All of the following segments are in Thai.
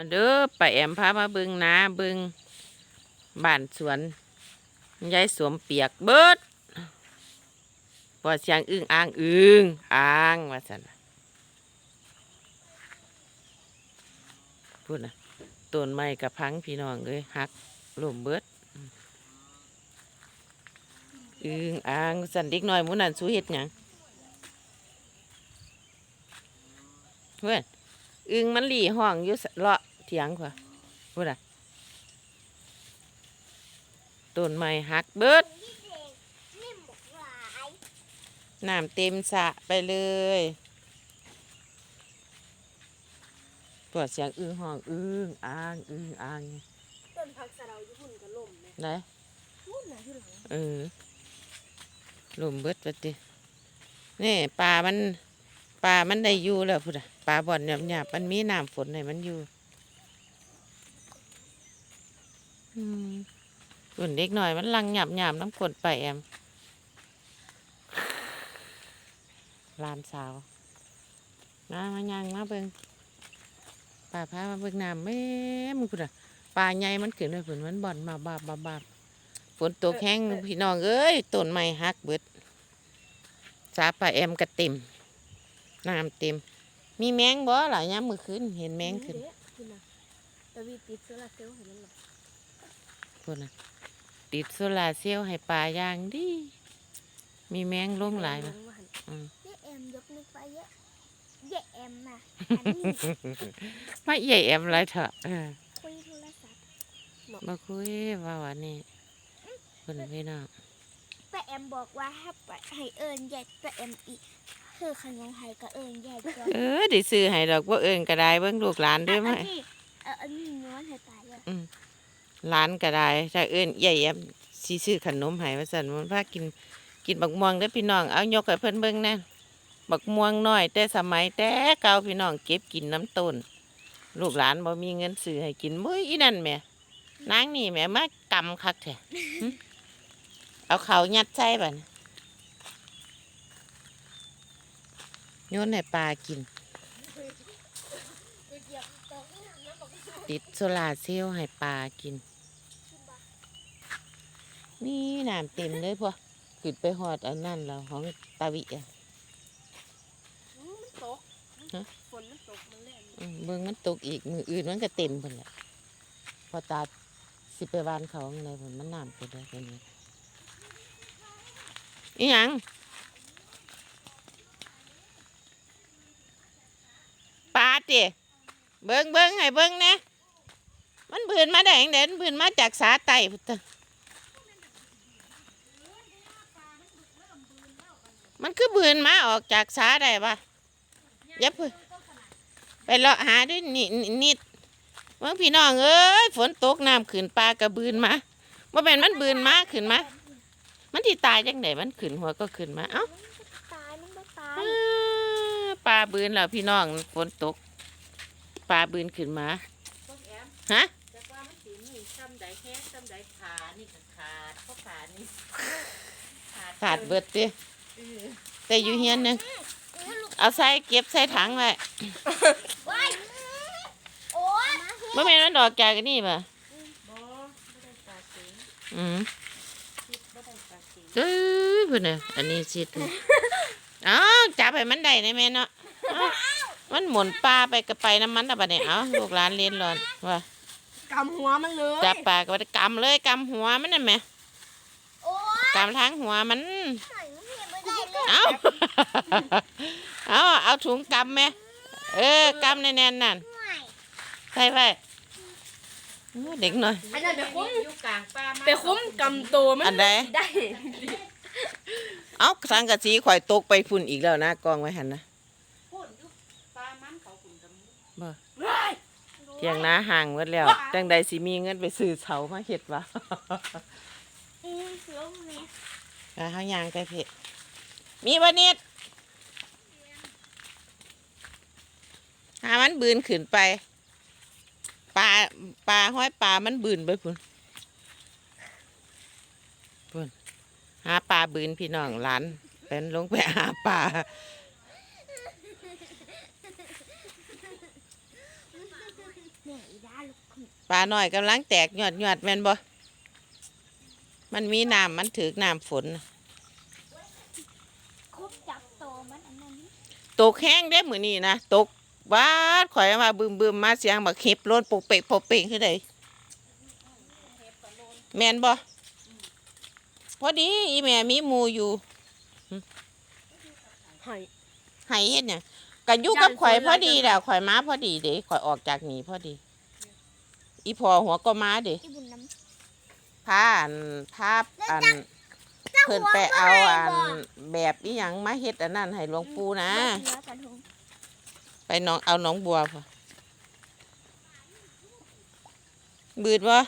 มาเด้อไปแอมพามาบิงนาเบิงบ้านสวนยายสวมเปียกเบิดปอดเสียงอึ้งอ่างอึ้งอ่างว่าสันพูดนะต้นไม้กับพังพี่น้องเลยหักหลมเบิดอึ้งอ่างสันเด็กน้อยมูนันสูเฮ็ดหยังเพื่อนอึงมันหลีห้องอยู่สเลาะ เถียงกว่าพูดอะต้นไม้หักเบิดนิ่มบอกหลายน้ำเต็มสระไปเลยปวดเสียงอึงห้องอึงอ่างอึงอ่างต้นผักสะเดาญี่ปุ่นก็ล่มนะได้นู่นนะที่หลังเออลมเบิดไปตินี่ปลามันปลามันได้อยู่แล้วพูดอะปลาบ่อนหยาบๆมันมีน้ำฝนให้มันอยู่ อืมส่นเด็กหน่อยมันลังหยาบหยาบน้ำกดไปแอมลานสาวมามายังมาเบิงปลาพามาเบิงน้ำแม่มึงพูดอะปลาใหญ่มันขึ้นเลยฝนมันบ่อนมาบาบบาบาบฝนตกแห้งพี่น้องเอ้ยต้นไม้หักเบิดสาปลาแอมกระเต็มน้ำเต็ม มีแมงบ่หลายยามมือขึ้นเห็นแมงขึ้นขึ้นนะตะ พุ่นน่ะติดโซลาร์เซลล์ให้ปลาย่างดี มีแมงลงหลายนะอืมเยอะแอมยกนิ้วไปเยอะเยอะแอมนะอันนี้ไม่ใหญ่แอมไรเถอะเออคุยโทรศัพท์มาคุยว่าวันนี้คนพี่น้องป้าแอมบอกว่าให้ไปให้เอิญใหญ่ป้าแอมอีกคือขนมไทยก็เอิญใหญ่ก็เออได้ซื้อให้ดอกว่าเอิญก็ได้เบิ่งลูกหลานเด้วยไหมอันนี้เอออันนี้น้วนให้ตายเลย หลานก็ได้ถ้าเอิญใหญ่แอมสิซื้อขนมห้ว่าซั่นมันพากินกินบักม่วงเด้พี่น้องเอายกให้เพิ่นเบิ่งแน่บักม่วงน้อย แต่สมัยแต่เก่าพี่น้องเก็บกินน้ำต้น ลูกหลานบ่มีเงินซื้อให้กินมื้ออีนั่นแม่นางนี่แม่มากำคักแท้เอาเขายัดใส่บัดนี้โยนให้ปลากิน ติดโซลาเซลล์ให้ปลากิน นี่น้ำเต็มเลยพวกขึ้นไปหอดอันนั่นแล้วของตาวิอะมันตกฮะฝนมันตกมันเล่นอืมเบิ่งมันตกอีกมืออื่นมันก็เต็มเพิ่นแหละพอตาสิไปวานเขาข้างในผมมันน้ำไปได้เป็นไงอีหยังปลาติเบิ่งเบิ่งให้เบิ่งนะมันบืนมาได้ยังเด่นบืนมาจากสาไตพุทธ มันคือบืนมาออกจากสาได้ปะอย่าเพิ่งไปเลาะหาด้วยนี่นี่นิดเมื่อพี่น้องเอ้ยฝนตกน้ำขึ้นปลากระบืนมาว่าเป็นมันบืนมาขึ้นมา มันที่ตายจังไหนมันขึ้นหัวก็ขึ้นมาเอ้าตายมันก็ตายอ้าปลาบืนแล้วพี่น้องฝนตก ปลาบืนขึ้นมาฮะจากว่ามันสีนี่ซ้ำใดแค่ซ้ำใดขานี่ก็ขาดเพราะขานี่ขาดเบิดติเออ แต่อยู่เฮียนหนึงเอาใส่เก็บใส่ถังไว้ว้ายโอ้ยบ่แม่นมันดอกจากอันนี่ป่ะบ่ไม่ได้ปลาสีอืมคิดบ่ได้ปลาสีเอ้ยเพิ่นน่ะอันนี้สิเอ้าวจับให้มันได้ได้แม่เนาะเอ้ามันหมุนปลาไปก็ไปน้ำมันอะบัดนี้เอ้าลูกหลานเรียนร้อนว่ากำหัวมันเลยจับปลาก็บ่ได้กำเลยกำหัวมันนั่นแหมโอ้ยกำทั้งหัวมันไหนมัน เห็นไม่ได้เลยเอาเอาเอาถุงกำไหมเออกำแน่นๆนั่นใส่ไปโอ้เด็กหน่อย อันนั้นไปคุ้มอยู่กลางป่ามาไปคุ้มกำโตมันอันใด ได้เอาสังกะสีข่อยตกไปฝุ่นอีกแล้วนะกองไว้หันนะพูดอยู่ปลามันเขาขุนกับมือเพียงน้าห่างหมดแล้วจังใดสิมีเงินไปซื้อเสามาเฮ็ดวะอืมเสือมันเนี่ยไปเฮายางไปเพะ มีบ่นิดหามันบืนขึ้นไปปลาปลาห้อยปลามันบืนไปพุ่นพุ่นหาปลาบืนพี่น้องหลานเป็นลงไปหาปลาปลาหน้อยกำลังแตกหยอดหยอดแม่นบ่ มันมีน้ำมันถือน้ำฝนน่ะ ครบจับโตมันอันนั้น ตกแห้งได้มือนี่นะตกบาดข่อยมาบึมบึมๆมาเสียงบักเห็บโลนปกเปกปกเปกคือไดแม่นบ่พอดีอีแม่มีหมูอยู่หอยให้เฮ็ดหยังก็อยู่กับข่อยพอดีแล้วข่อยมาพอดีเด้ข่อยออกจากนี่พอดี อีพอหัวก็มาเด้อีบุญน้พาอันพาอันำเพิ่นไปเอาอันแบบอีหยังมาเฮ็ดอันนั้นให้หลวงปู่นะเนื้อกระทงไปหน้องเอาหน้องบัวพอบืดวะ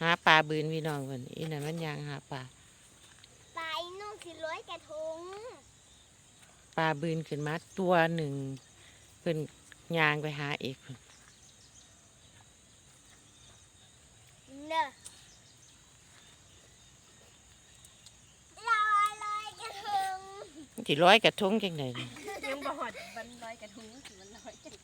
หาปลาบืนพี่น้องเพิ่นอีนั่นมันยางหาปลาไปนุ่งสิร้อยกระทงปลาบืนขึ้นมาตัวหนึ่งเพิ่นยางไปหาเอกเพิ่น เนอะลอยลอยกระทง สิร้อยกระทงจังไดนี่ยังบ่หอดมันลอยกระทงสิมันลอยจัง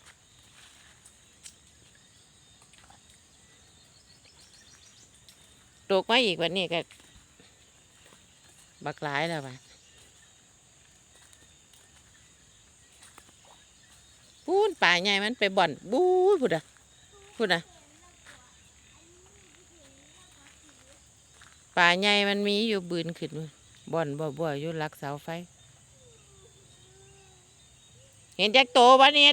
ตกมาอีกวันนี้ก็บักหลายแล้วว่ะปูนป่าใหญ่มันไปบ่อนบู๊ยพูดอะพูดอะป่าใหญ่มันมีอยู่บืนขึ้นบ่อนบ่บ่อยู่ลักเสาไฟ เห็นจักโตวะเนี่ย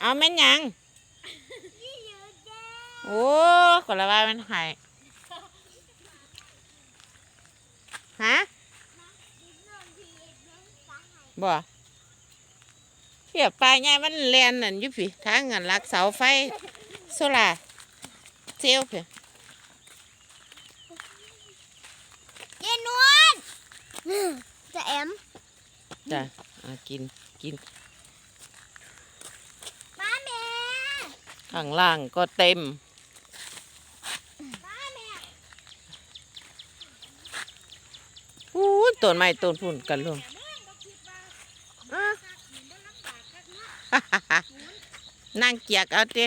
เอาแม่นหยังโอ้คนละว่ามันหายฮะบ่เพียบปลาใหญ่มันแลนนั่นอยู่พี่ทางเงินลักเสาไฟโซล่าร์เซลล์เพี่เย็นนวลจะแอม จ้ะอ่ากินกินมาแม่ข้างล่างก็เต็มมาแม่อู้ยต้นไม้ต้นพุ่นกันลงอะ นั่งเกียกเอาเต้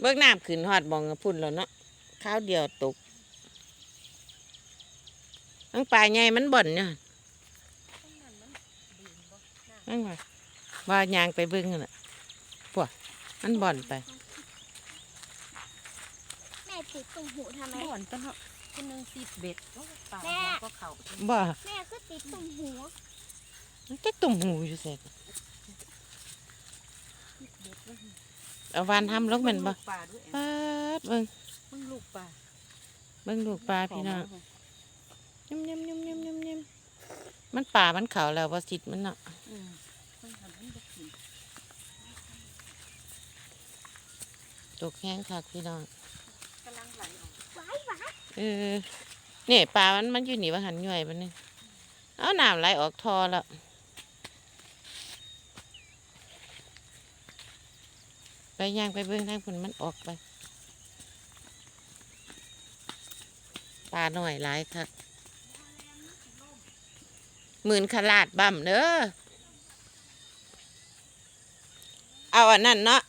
เบิกน้ำขึ้นหอดบองกระพุ่นแล้วเนาะข้าวเดียวตก ทั้งปลายใหญ่มันบ่อนเนี่ยนั่งว่าว่ายางไปเบิ้งนั่นน่ะพวกมันบ่อนไปแม่ติดตรงหูทำไมบ่อนก็เนาะคนหนึงสิบเบ็ดโอ้ปลาแม่หัวก็เข้าบ่แม่ก็ติดตรงหูมันจะตุ่มหูอยู่เสร็จเบ็ดเว้ยเอาวานทำลงแมันบ่ลูกปลาด้วยแอปาดเบิ้งมึงลูกปลาเบิ้งลูกปลาพี่น้อง ยำยำยำยำยำยำมันป่ามันเขาแล้วว่าสิทธิ์มันเนาะอืมมันทำให้บ่กินตกแห้งคักพี่น้องกำลังไหลออกเออเนี่ยปลามันมันอยู่นี่ว่าหันย่อยมันนี่เอาน้ำไหลออกทอแล้วไปย่างไปเบิ้องทางผนมันออกไปปลาหน่อยหลายคัก หมื่นขลาดบ่ำเด้อเอาอันนั้นเนาะ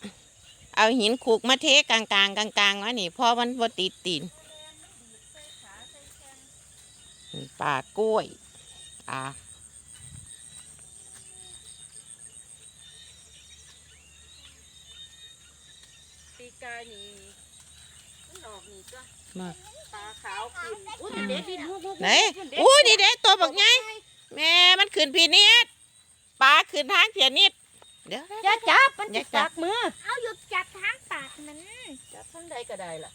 เอาหินขูกมาเทกลางๆกลางๆวะนี่เพอมันบ่ติดตีนปลากล้วยอ่าปีกายนี่มันออกนี่ก็มาปลาขาวขึ้นอุ้ยเด็ดดิลูกๆๆไหนเด็ดอู้นี่เด้ตัวบักไง แม่มันขึ้นพีนิดปลาขึ้นทางเพียนิด เดี๋ยวอย่าจับมันอย่าจะจัจับกมือ เอาหยุดจับทางปากมันจับทั้งใดก็ได้ล่ะ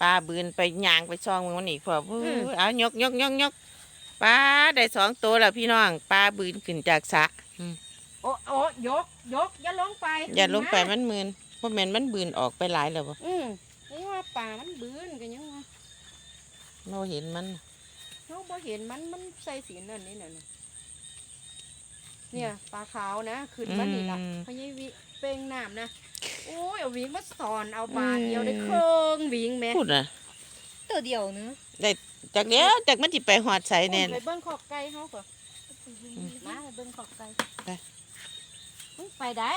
ปลาบืนไปย่างไปซองมึงมันอีกพออู้อืมเอายกยกยกยกปลาได้สองตัวแล้วพี่น้องปลาบืนขึ้นจากสระอืมโอ้โอ้ยกยกอย่าลงไป อย่าลงไปมันมืนเพราะแม่นมันบืนออกไปหลายแล้วบ่อืมนี่ว่าป่ามันบืนกันยังว่าเราเห็นมัน เราบ่เห็นมันมันใส่สีนั่นนี่น่ะน่ะเนี่ยปลาขาวนะขึ้นมานี่ล่ะพญาวิเป่งน้ำนะโอ้ยเอาวิ่งมาสอนเอาบาทเดียวได้เครื่องวิ่งแม่พูดนะตัวเดียวเนื้อจากเดี๋ยวจากมันสิไปหอดใส่แน่ไปเบิ่งขอบไก่เฮาก่อนมาไปเบิ่งขอบไก่ไปอุ๊ยไปได้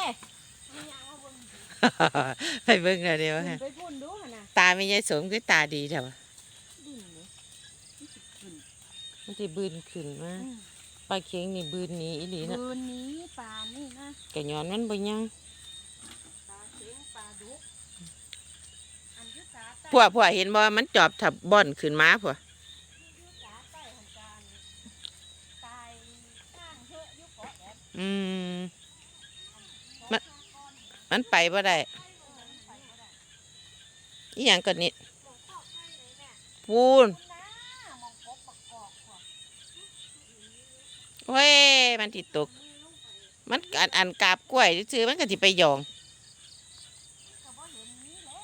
ไปเบิ่งแล้วเดี๋ยวขึ้ฮะนไปพุ่นดูหั่นน่ะตาไม่ยายสมคือตาดีเถอะวะ ดินนี่ มันสิบืนขึ้นมาอืมปลาเค็งนี่บืนหนี้อีหลีนะบืนนี้ปลานี่นะกะย้อนมันบ่ยังปลาเข็งปลาดุกอันยุสาใต้พวกพวกเห็นบ่มันจอบทับบ่อนขึ้นมาพวกยุสาใต้หันการตายข้างเถอะอยุเกาะแอบอืม มัน มันไปบ่ได้อีหยังก็นี่ปูนน้ามองกบปักกอกว่ะ เว้ยมันติดตก มันอันอันกาบกล้วยซื่อมันก็สิไปหยองก็บ่เห็นนี้แล้ว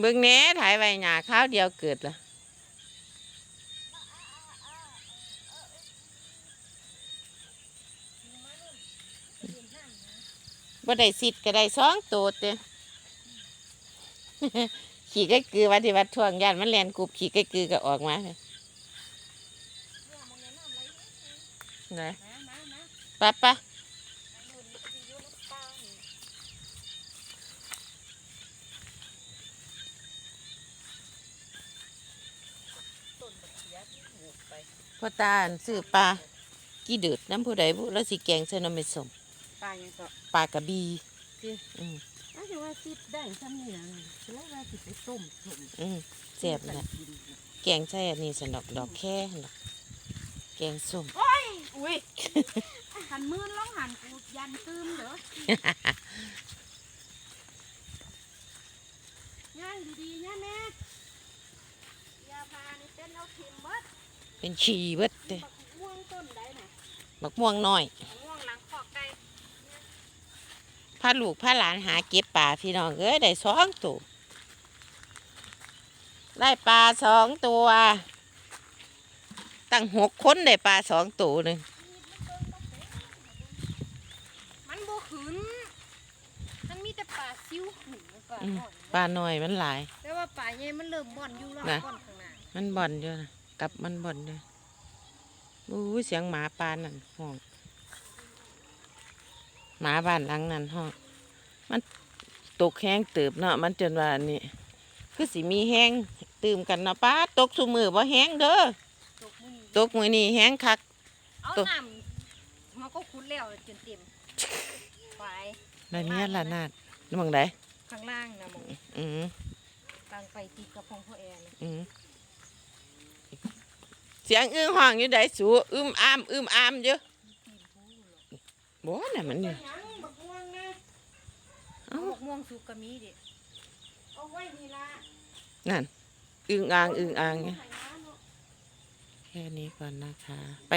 เบิ่งแหน่ถ่ายไว้หญ้าข้าวเดียวเกิดละบ่ได้สิทธิ์ก็ได้สองตัวเด้ขี่ก่กือว่าที่วัดท่วงย่านมันแลนกรุบขี่ก่กือก็ออกมาเลยไห นมามามาปะปะดูนี่สิอยู่น้ำปลานี่พ่อตาอั่นซื้อปลากี่เดือดน้ำผู้ใดบุแล้วสิแกงใส่น้ำไม่สมปลายังก็ปลากระบีจริงอืมน่าจะว่าสิได้ซ้ำนี่นะแล้วว่าสิไปต้มต้มอืมแซ่บนะแกงใส่อันนี้สนดอกดอกแค่หั่นล่ะแกงส้มอุ้ยหันมือล่องหันกูยันตื้มเด้อย่างดีๆเนี่ยแม่ยาพานี่เป็นเอาทิมเบิดเป็นชีเบิดเด้บักม่วงต้นใดน่ะบักม่วงน้อยบักม่วงหลังขอกไก่พาลูกพาหลานหาเก็บปลาพี่น้องเอ้ยได้สองตัวได้ปลาสองตัว ตั้งหกคนได้ปลาสองตัวหนึ่งมันบ่ขึ้นมันมีแต่ปลาซิวขึ้นแล้วก็อืมอ่อนปลาน้อยมันหลาย แต่ว่าปลาใหญ่มันเริ่มบ่อนอยู่แล้วนะ บ่อนข้างหน้ามันบ่อนอยู่นะกลับมันบ่อนอยู่อู้ยเสียงหมาปานนั่นห้องหมาบ้านหลังนั่นห้องมันตกแห้งเติบเนาะมันจนว่าอันนี้คือสิมีแห้งตื่มกันเนาะป้าตกสุมือบ่แห้งเด้อ ตกมือตกมือนี่แห้งคัก เอาตกน้ำมันก็คุ้นแล้วจนเต็มไปได้เมียละนาดนี่มองไดข้างล่างนะหมองอืมกลางไปติดกับพงพ่อแอร์นะอืมเสียงอื้อห้องอยู่ไดสูอึมอามอึมอามอยู่ตีนผู้หรอกบ่น่ะมันอยู่ยังบักม่วงนะเอ้าบักม่วงสุกกะมีดิเอาไว้นี่ละนั่นอึงอ่างอึงอ่างไเนี่ย แค่นี้ก่อนนะคะ ไป